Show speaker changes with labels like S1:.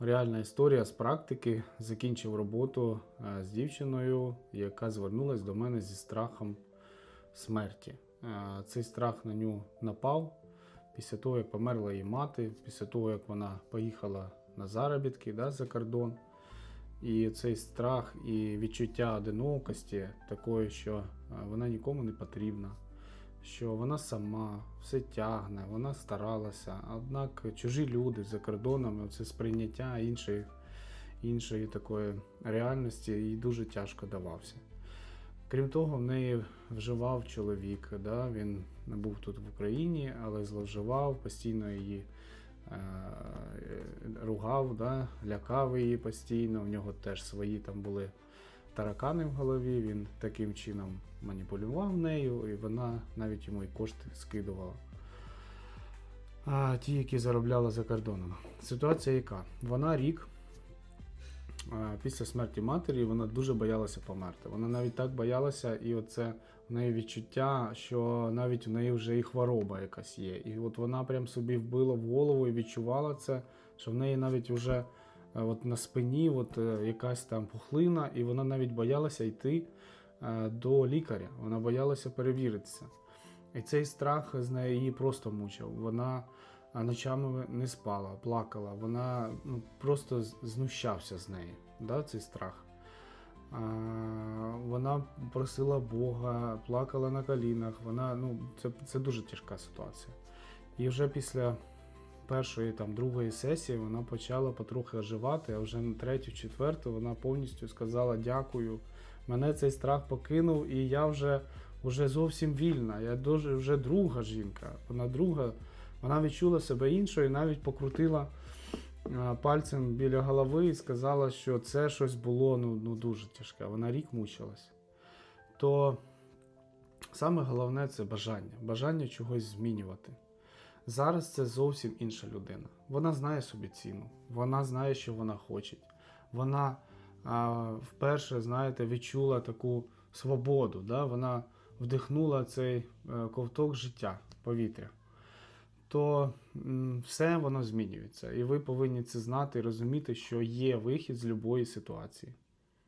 S1: Реальна історія з практики. Закінчив роботу е, з дівчиною, яка звернулася до мене зі страхом смерті. Е, Цей страх на нього напав після того, як померла її мати, після того, як вона поїхала на заробітки да, за кордон. І цей страх і відчуття одинокості, такої, що е, вона нікому не потрібна, що вона сама все тягне, вона старалася. Однак чужі люди за кордоном, це сприйняття іншої, іншої такої реальності їй дуже тяжко давався. Крім того, в неї вживав чоловік. Да? Він не був тут в Україні, але зловживав, постійно її е, ругав, да? лякав її постійно. У нього теж свої там були таракани в голові. Він таким чином маніпулював нею, і вона навіть йому і кошти скидувала. А ті, які заробляли за кордоном. Ситуація яка? Вона рік після смерті матері вона дуже боялася померти. Вона навіть так боялася, і оце в неї відчуття, що навіть в неї вже і хвороба якась є. І от вона прям собі вбила в голову і відчувала це, що в неї навіть вже от на спині от, е, якась там пухлина, і вона навіть боялася йти е, до лікаря. Вона боялася перевіритися. І цей страх з неї її просто мучив. Вона ночами не спала, плакала. Вона ну, просто знущався з неї, да, цей страх. А, вона просила Бога, плакала на колінах. Вона, ну, це, це дуже тяжка ситуація. І вже після першої, там, другої сесії вона почала потрохи оживати, а вже на третю, четверту вона повністю сказала дякую. Мене цей страх покинув, і я вже, вже зовсім вільна. Я дуже вже друга жінка. Вона друга, вона відчула себе іншою, і навіть покрутила пальцем біля голови і сказала, що це щось було ну, ну, дуже тяжке. Вона рік мучилась. То саме головне це бажання, бажання чогось змінювати. Зараз це зовсім інша людина. Вона знає собі ціну, вона знає, що вона хоче. Вона а, вперше, знаєте, відчула таку свободу. Да? Вона вдихнула цей е, ковток життя, повітря. То все воно змінюється. І ви повинні це знати і розуміти, що є вихід з будь-якої ситуації.